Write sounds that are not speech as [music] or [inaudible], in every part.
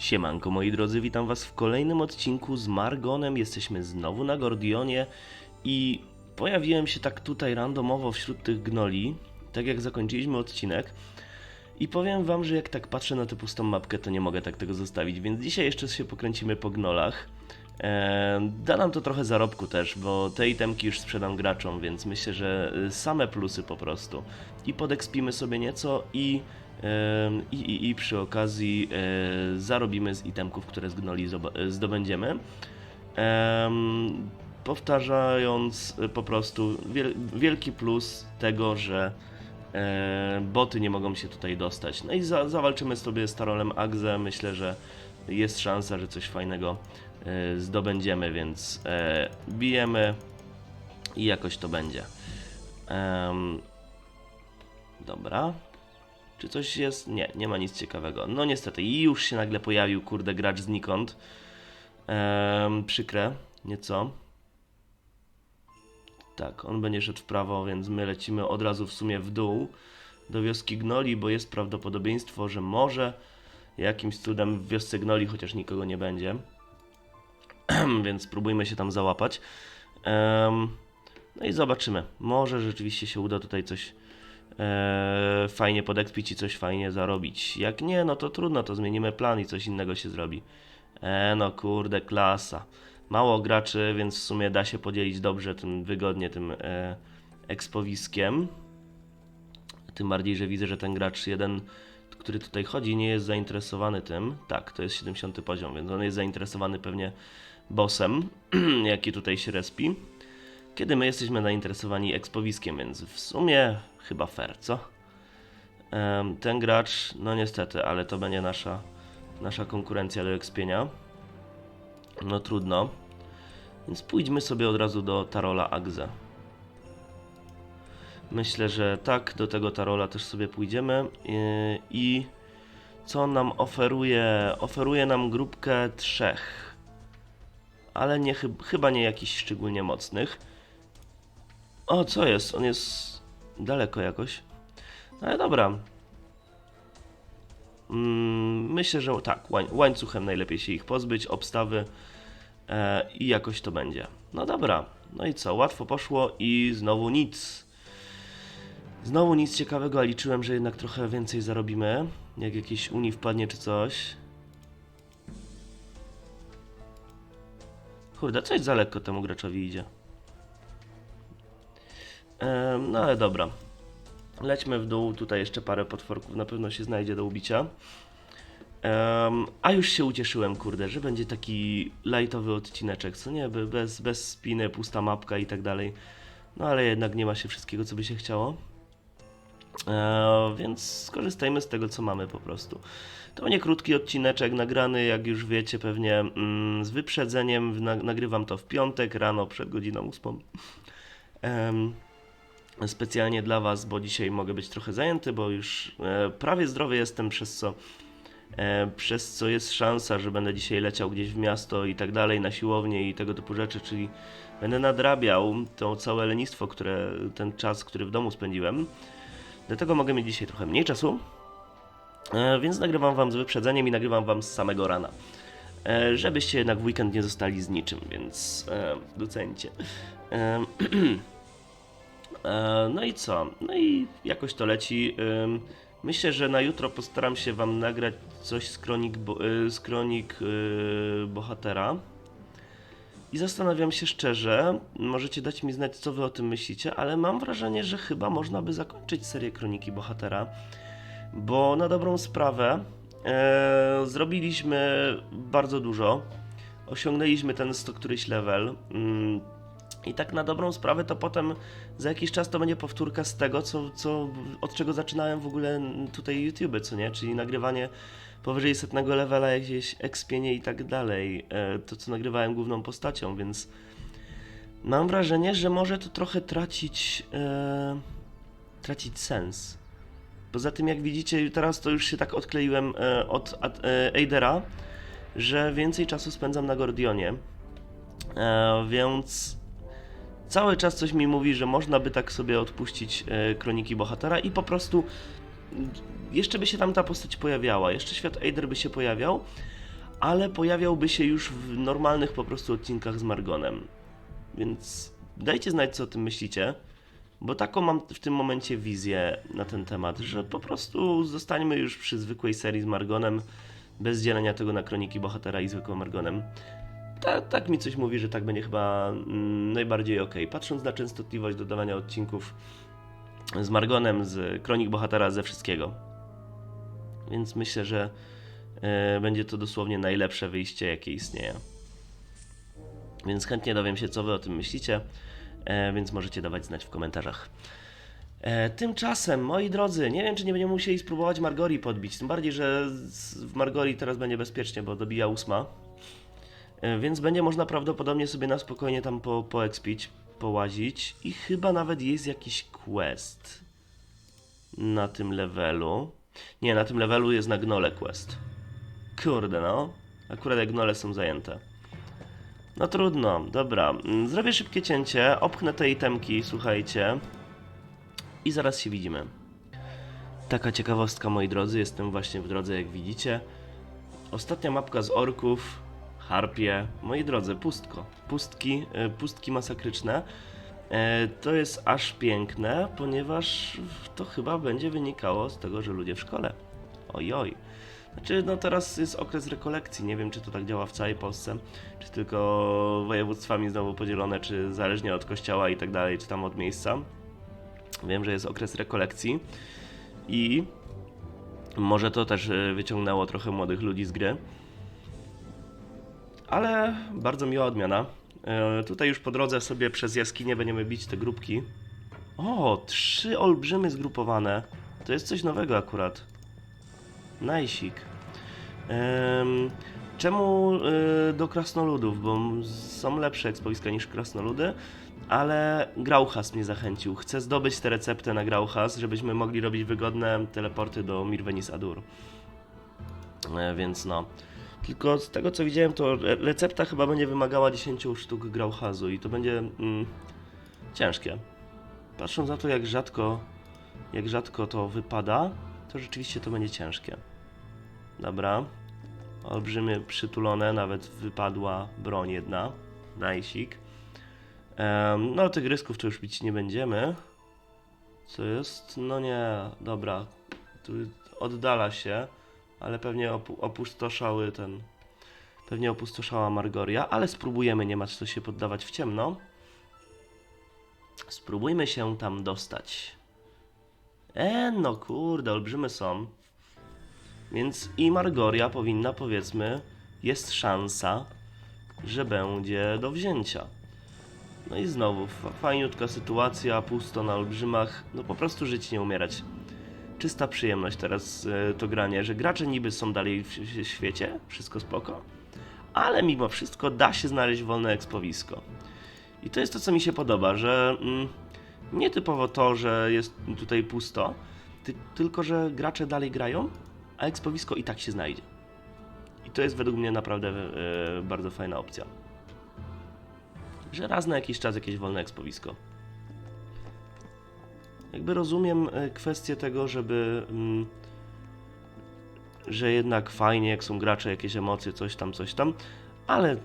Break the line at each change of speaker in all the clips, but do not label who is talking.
Siemanko moi drodzy, witam was w kolejnym odcinku z Margonem. Jesteśmy znowu na Gordionie i pojawiłem się tak tutaj randomowo wśród tych gnoli, tak jak zakończyliśmy odcinek. I powiem wam, że jak tak patrzę na tę pustą mapkę, to nie mogę tak tego zostawić, więc dzisiaj jeszcze się pokręcimy po gnolach. Da nam to trochę zarobku też, bo te itemki już sprzedam graczom, więc myślę, że y, same plusy po prostu. I podekspimy sobie nieco i, i, i, i przy okazji e, zarobimy z itemków, które z gnoli e, zdobędziemy. Em, powtarzając e, po prostu wiel- wielki plus tego, że boty nie mogą się tutaj dostać. No i za, zawalczymy sobie z Tarolem Agze. Myślę, że jest szansa, że coś fajnego zdobędziemy, więc e, bijemy i jakoś to będzie. Dobra. Czy coś jest? Nie, nie ma nic ciekawego. No niestety, już się nagle pojawił, kurde, gracz znikąd. Em, przykre, nieco. Tak, on będzie szedł w prawo, więc my lecimy od razu w sumie w dół do wioski Gnoli, bo jest prawdopodobieństwo, że może jakimś cudem w wiosce Gnoli chociaż nikogo nie będzie. [clears throat] więc spróbujmy się tam załapać. No i zobaczymy. Może rzeczywiście się uda tutaj coś e, fajnie podekpić i coś fajnie zarobić. Jak nie, no to trudno, to zmienimy plan i coś innego się zrobi. E, no kurde, klasa. Mało graczy, więc w sumie da się podzielić dobrze tym, wygodnie tym e, ekspowiskiem. Tym bardziej, że widzę, że ten gracz jeden, który tutaj chodzi, nie jest zainteresowany tym. Tak, to jest 70 poziom, więc on jest zainteresowany pewnie bossem, [clears throat] jaki tutaj się respi. Kiedy my jesteśmy zainteresowani ekspowiskiem, więc w sumie chyba fair, co? Ten gracz, no niestety, ale to będzie nasza, nasza konkurencja do ekspienia. No trudno. Więc pójdźmy sobie od razu do Tarola Agze. Myślę, że tak, do tego Tarola też sobie pójdziemy. I co on nam oferuje? Oferuje nam grupkę trzech. Ale nie, chyb- chyba nie jakichś szczególnie mocnych. O, co jest? On jest daleko jakoś. No Ale dobra. Mm, myślę, że tak, łań, łańcuchem najlepiej się ich pozbyć, obstawy e, i jakoś to będzie. No dobra, no i co, łatwo poszło i znowu nic. Znowu nic ciekawego, a liczyłem, że jednak trochę więcej zarobimy, jak jakieś uni wpadnie czy coś. Kurde, coś za lekko temu graczowi idzie. No ale dobra. Lećmy w dół, tutaj jeszcze parę potworków na pewno się znajdzie do ubicia. Em, a już się ucieszyłem, kurde, że będzie taki lightowy odcineczek, co nie, Be- bez, bez spiny, pusta mapka i tak dalej. No ale jednak nie ma się wszystkiego, co by się chciało. E, więc skorzystajmy z tego, co mamy po prostu. To będzie krótki odcineczek, nagrany, jak już wiecie, pewnie mm, z wyprzedzeniem. Na, nagrywam to w piątek rano przed godziną 8. Em, specjalnie dla Was, bo dzisiaj mogę być trochę zajęty, bo już e, prawie zdrowy jestem, przez co, e, przez co jest szansa, że będę dzisiaj leciał gdzieś w miasto i tak dalej, na siłownię i tego typu rzeczy, czyli będę nadrabiał to całe lenistwo, które, ten czas, który w domu spędziłem. Dlatego mogę mieć dzisiaj trochę mniej czasu, e, więc nagrywam Wam z wyprzedzeniem i nagrywam Wam z samego rana. E, żebyście jednak w weekend nie zostali z niczym, więc e, docencie. [clears throat] No i co? No i jakoś to leci. Myślę, że na jutro postaram się Wam nagrać coś z kronik, bo, z kronik bohatera. I zastanawiam się szczerze, możecie dać mi znać, co Wy o tym myślicie, ale mam wrażenie, że chyba można by zakończyć serię kroniki bohatera. Bo na dobrą sprawę e, zrobiliśmy bardzo dużo. Osiągnęliśmy ten 100 któryś level. Mm, i tak na dobrą sprawę to potem za jakiś czas to będzie powtórka z tego, co, co, od czego zaczynałem w ogóle tutaj YouTube, co nie? Czyli nagrywanie powyżej setnego levela, jakieś expienie i tak dalej. E, To, co nagrywałem główną postacią, więc mam wrażenie, że może to trochę tracić, e, tracić sens. Poza tym, jak widzicie, teraz to już się tak odkleiłem e, od ad, e, Eidera, że więcej czasu spędzam na Gordionie. E, więc cały czas coś mi mówi, że można by tak sobie odpuścić e, kroniki bohatera i po prostu jeszcze by się tam ta postać pojawiała, jeszcze świat Eider by się pojawiał, ale pojawiałby się już w normalnych po prostu odcinkach z Margonem. Więc dajcie znać, co o tym myślicie, bo taką mam w tym momencie wizję na ten temat, że po prostu zostańmy już przy zwykłej serii z Margonem, bez dzielenia tego na kroniki bohatera i zwykłym Margonem. Ta, tak mi coś mówi, że tak będzie chyba mm, najbardziej ok. Patrząc na częstotliwość dodawania odcinków z Margonem, z kronik bohatera, ze wszystkiego. Więc myślę, że e, będzie to dosłownie najlepsze wyjście, jakie istnieje. Więc chętnie dowiem się, co wy o tym myślicie, e, więc możecie dawać znać w komentarzach. E, tymczasem, moi drodzy, nie wiem, czy nie będziemy musieli spróbować Margori podbić. Tym bardziej, że w Margori teraz będzie bezpiecznie, bo dobija ósma. Więc będzie można prawdopodobnie sobie na spokojnie tam po, poekspić, połazić i chyba nawet jest jakiś quest na tym levelu. Nie, na tym levelu jest na gnole quest. Kurde no, akurat jak gnole są zajęte. No trudno, dobra. Mm, Zrobię szybkie cięcie, opchnę te itemki, słuchajcie. I zaraz się widzimy. Taka ciekawostka, moi drodzy, jestem właśnie w drodze, jak widzicie. Ostatnia mapka z orków, harpie, moi drodzy, pustko. Pustki, e, pustki masakryczne. E, To jest aż piękne, ponieważ to chyba będzie wynikało z tego, że ludzie w szkole. Ojoj. Znaczy, no teraz jest okres rekolekcji. Nie wiem, czy to tak działa w całej Polsce, czy tylko województwami znowu podzielone, czy zależnie od kościoła i tak dalej, czy tam od miejsca. Wiem, że jest okres rekolekcji i może to też e, wyciągnęło trochę młodych ludzi z gry. Ale bardzo miła odmiana. E, tutaj już po drodze sobie przez jaskinię będziemy bić te grupki. O, trzy olbrzymy zgrupowane. To jest coś nowego akurat. Najsik. Em, czemu y, do krasnoludów? Bo są lepsze ekspowiska niż krasnoludy, ale Grauchas mnie zachęcił. Chcę zdobyć tę receptę na Grauchas, żebyśmy mogli robić wygodne teleporty do Mirvenis Adur. E, więc no. Tylko z tego co widziałem, to re- recepta chyba będzie wymagała 10 sztuk Grauchazu i to będzie mm, ciężkie. Patrząc na to, jak rzadko, jak rzadko to wypada, to rzeczywiście to będzie ciężkie. Dobra. Olbrzymy przytulone, nawet wypadła broń jedna. Najsik. Em, no, tych rysków to już bić nie będziemy. Co jest? No nie, dobra. Tu oddala się, ale pewnie opu- opustoszały ten. Pewnie opustoszała Margoria, ale spróbujemy, nie ma co się poddawać w ciemno. Spróbujmy się tam dostać. E, no kurde, olbrzymy są. Więc i Margoria powinna, powiedzmy, jest szansa, że będzie do wzięcia. No i znowu, fa- fajniutka sytuacja, pusto na olbrzymach, no po prostu żyć, nie umierać. Czysta przyjemność teraz e, to granie, że gracze niby są dalej w, świecie, wszystko spoko, ale mimo wszystko da się znaleźć wolne ekspowisko. I to jest to, co mi się podoba, że mm, nie typowo to, że jest tutaj pusto, ty, tylko że gracze dalej grają, a ekspowisko i tak się znajdzie. I to jest według mnie naprawdę e, bardzo fajna opcja. Że raz na jakiś czas jakieś wolne ekspowisko. Jakby rozumiem e, kwestię tego, żeby. Mm, że jednak fajnie, jak są gracze, jakieś emocje, coś tam, coś tam, ale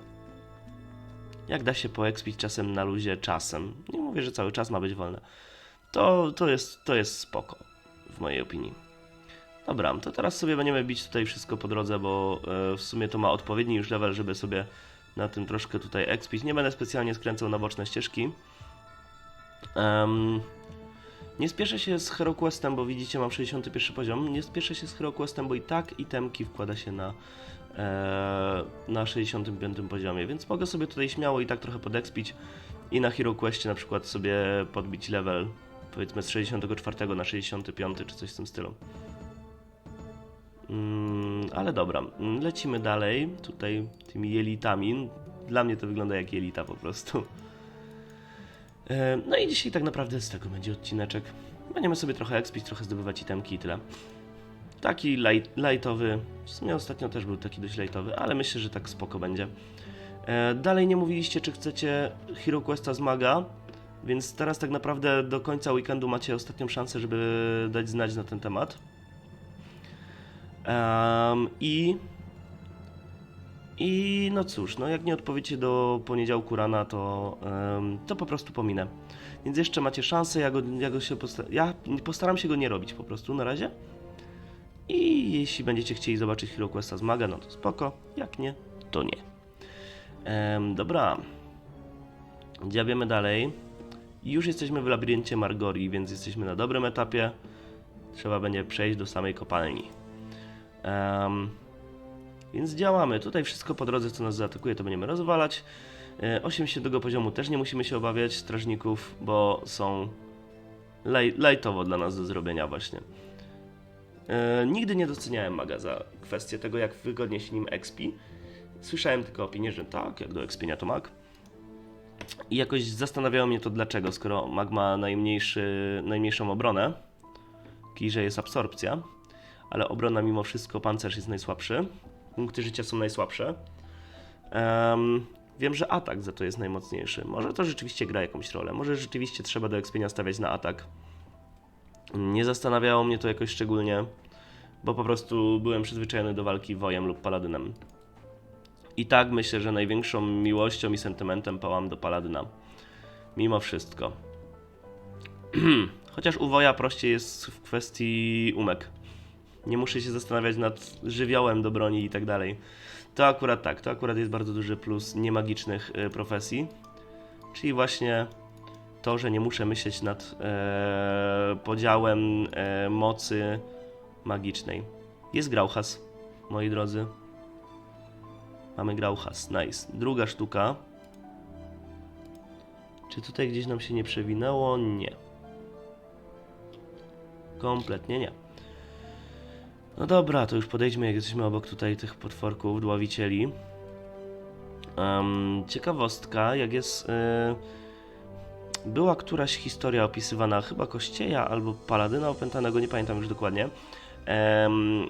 jak da się poekspić czasem na luzie, czasem, nie mówię, że cały czas ma być wolne, to, to, jest, to jest spoko, w mojej opinii. Dobra, to teraz sobie będziemy bić tutaj wszystko po drodze, bo e, w sumie to ma odpowiedni już level, żeby sobie na tym troszkę tutaj expić. Nie będę specjalnie skręcał na boczne ścieżki. Em, nie spieszę się z HeroQuestem, bo widzicie mam 61 poziom. Nie spieszę się z HeroQuestem, bo i tak itemki wkłada się na, e, na 65 poziomie, więc mogę sobie tutaj śmiało i tak trochę podexpić i na HeroQuestie na przykład sobie podbić level powiedzmy z 64 na 65 czy coś w tym stylu. Mm, ale dobra, mm, lecimy dalej. Tutaj tymi jelitami. Dla mnie to wygląda jak jelita po prostu. E, No i dzisiaj tak naprawdę z tego będzie odcineczek. Będziemy sobie trochę expić, trochę zdobywać itemki i tyle. Taki light, lightowy. W sumie ostatnio też był taki dość lightowy, ale myślę, że tak spoko będzie. E, Dalej nie mówiliście, czy chcecie Hero Questa z Maga, więc teraz tak naprawdę do końca weekendu macie ostatnią szansę, żeby dać znać na ten temat. Em, I I no cóż, no jak nie odpowiecie do poniedziałku rana, to, to po prostu pominę. Więc jeszcze macie szansę, ja, go, ja, go się posta- ja postaram się go nie robić po prostu na razie. I jeśli będziecie chcieli zobaczyć Hero Questa z Maga, no to spoko, jak nie, to nie. Em, dobra, dziabiemy dalej. Już jesteśmy w labiryncie Margori, więc jesteśmy na dobrym etapie. Trzeba będzie przejść do samej kopalni. Em, więc działamy. Tutaj wszystko po drodze, co nas zaatakuje, to będziemy rozwalać. E, 80 poziomu też nie musimy się obawiać strażników, bo są lightowo dla nas do zrobienia właśnie. E, nigdy nie doceniałem maga za kwestię tego, jak wygodnie się nim expi. Słyszałem tylko opinię, że tak, jak do expienia to mag. I jakoś zastanawiało mnie to dlaczego, skoro mag ma najmniejszy, najmniejszą obronę, i że jest absorpcja, ale obrona mimo wszystko, pancerz jest najsłabszy, punkty życia są najsłabsze. Em, wiem, że atak za to jest najmocniejszy. Może to rzeczywiście gra jakąś rolę, może rzeczywiście trzeba do expienia stawiać na atak. Nie zastanawiało mnie to jakoś szczególnie, bo po prostu byłem przyzwyczajony do walki wojem lub paladynem. I tak myślę, że największą miłością i sentymentem pałam do paladyna. Mimo wszystko. [clears throat] Chociaż u woja prościej jest w kwestii umek. Nie muszę się zastanawiać nad żywiołem do broni i tak dalej. To akurat tak, to akurat jest bardzo duży plus niemagicznych y, profesji. Czyli właśnie to, że nie muszę myśleć nad e, podziałem e, mocy magicznej. Jest Grauchas, moi drodzy. Mamy Grauchas, nice. Druga sztuka. Czy tutaj gdzieś nam się nie przewinęło? Nie. Kompletnie nie. No dobra, to już podejdźmy, jak jesteśmy obok tutaj tych potworków, dławicieli. Em, ciekawostka, jak jest... e, była któraś historia opisywana, chyba Kościeja albo Paladyna Opętanego, nie pamiętam już dokładnie, em,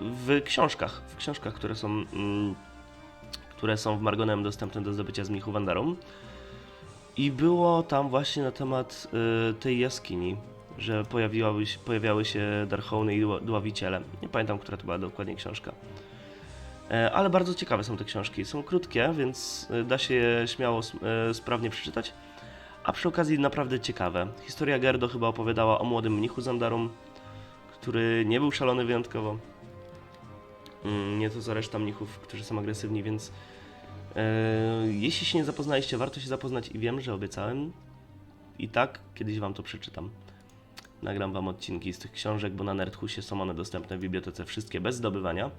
w książkach, w książkach, które są, mm, które są w Margonem dostępne do zdobycia z Mnichu Wandarum. I było tam właśnie na temat y, tej jaskini, że pojawiały się, pojawiały się i Dła- Dławiciele. Nie pamiętam, która to była dokładnie książka. E, ale bardzo ciekawe są te książki. Są krótkie, więc y, da się je śmiało, y, sprawnie przeczytać. A przy okazji naprawdę ciekawe. Historia Gerdo chyba opowiadała o młodym mnichu Zandarum, który nie był szalony wyjątkowo. Mm, Nie to za reszta mnichów, którzy są agresywni, więc e, jeśli się nie zapoznaliście, warto się zapoznać i wiem, że obiecałem i tak kiedyś wam to przeczytam. Nagram wam odcinki z tych książek, bo na Nerdhusie są one dostępne w bibliotece wszystkie bez zdobywania.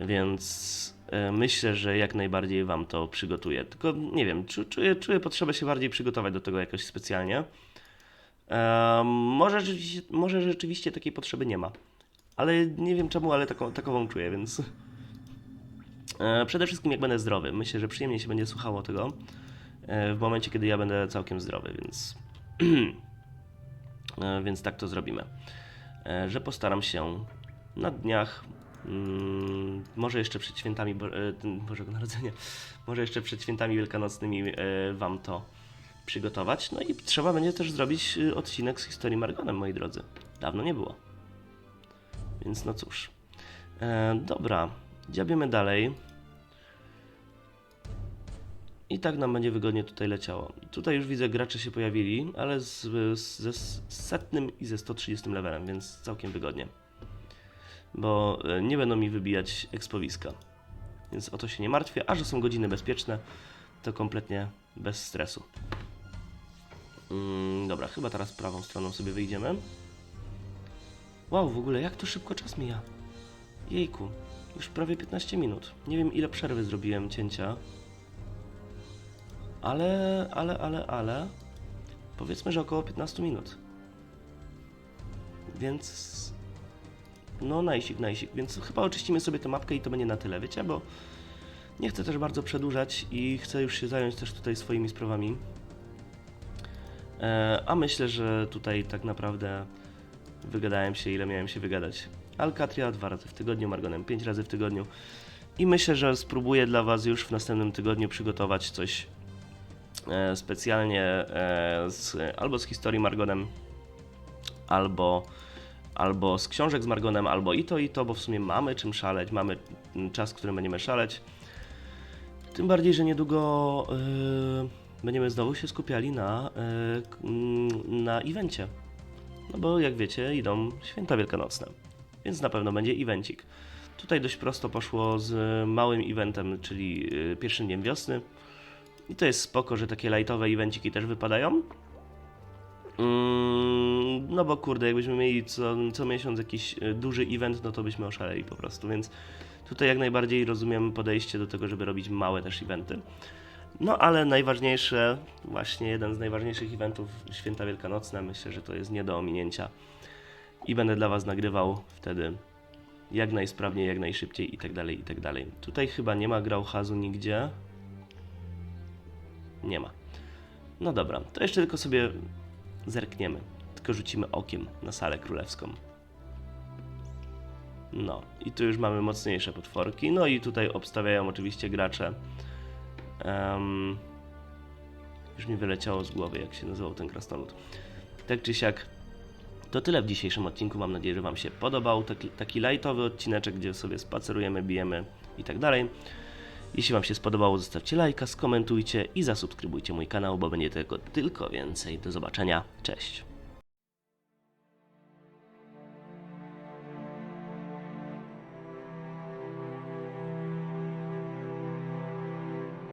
Więc e, myślę, że jak najbardziej wam to przygotuję. Tylko nie wiem, czu, czuję, czuję potrzebę się bardziej przygotować do tego jakoś specjalnie. Em, może, rzeczywiście, może rzeczywiście takiej potrzeby nie ma. Ale nie wiem czemu, ale taką, takową czuję, więc. E, przede wszystkim jak będę zdrowy. Myślę, że przyjemnie się będzie słuchało tego e, w momencie, kiedy ja będę całkiem zdrowy, więc. [clears throat] e, więc tak to zrobimy. E, że postaram się na dniach. Mm, może jeszcze przed świętami e, Bożego Narodzenia, [laughs] może jeszcze przed świętami wielkanocnymi Wam to przygotować. No i trzeba będzie też zrobić odcinek z historii Margonem, moi drodzy. Dawno nie było. Więc no cóż. Dobra, dziabiemy dalej. I tak nam będzie wygodnie tutaj leciało. Tutaj już widzę, gracze się pojawili, ale z, z, ze setnym i ze 130 levelem, więc całkiem wygodnie. Bo e, nie będą mi wybijać ekspowiska. Więc o to się nie martwię, a że są godziny bezpieczne, to kompletnie bez stresu. Mm, dobra, chyba teraz prawą stroną sobie wyjdziemy. Wow, w ogóle jak to szybko czas mija. Jejku, już prawie 15 minut. Nie wiem ile przerwy zrobiłem cięcia. Ale, ale, ale, ale. Powiedzmy, że około 15 minut. Więc. No, najsik, najsik. Więc chyba oczyścimy sobie tę mapkę i to będzie na tyle, wiecie? Bo nie chcę też bardzo przedłużać i chcę już się zająć też tutaj swoimi sprawami. E, a myślę, że tutaj tak naprawdę wygadałem się, ile miałem się wygadać. Alcatria dwa razy w tygodniu, Margonem pięć razy w tygodniu. I myślę, że spróbuję dla Was już w następnym tygodniu przygotować coś specjalnie e, z, albo z historii Margonem, albo albo z książek z Margonem, albo i to, i to, bo w sumie mamy czym szaleć, mamy czas, w którym będziemy szaleć. Tym bardziej, że niedługo yy, będziemy znowu się skupiali na, yy, na evencie. No bo jak wiecie, idą święta wielkanocne, więc na pewno będzie evencik. Tutaj dość prosto poszło z małym eventem, czyli pierwszym dniem wiosny. I to jest spoko, że takie lightowe evenciki też wypadają. Mm, no bo kurde, jakbyśmy mieli co, co miesiąc jakiś y, duży event, no to byśmy oszaleli po prostu, więc tutaj jak najbardziej rozumiem podejście do tego, żeby robić małe też eventy. No ale najważniejsze, właśnie jeden z najważniejszych eventów Święta Wielkanocne, myślę, że to jest nie do ominięcia i będę dla Was nagrywał wtedy jak najsprawniej, jak najszybciej i tak dalej, i tak dalej. Tutaj chyba nie ma Grauhazu nigdzie. Nie ma. No dobra, to jeszcze tylko sobie zerkniemy. Tylko rzucimy okiem na salę królewską. No, i tu już mamy mocniejsze potworki. No i tutaj obstawiają oczywiście gracze. Em, już mi wyleciało z głowy, jak się nazywał ten krasnolud. Tak czy siak, to tyle w dzisiejszym odcinku. Mam nadzieję, że Wam się podobał. Taki, taki lightowy odcineczek, gdzie sobie spacerujemy, bijemy i tak dalej. Jeśli Wam się spodobało, zostawcie lajka, skomentujcie i zasubskrybujcie mój kanał, bo będzie tego tylko więcej. Do zobaczenia. Cześć.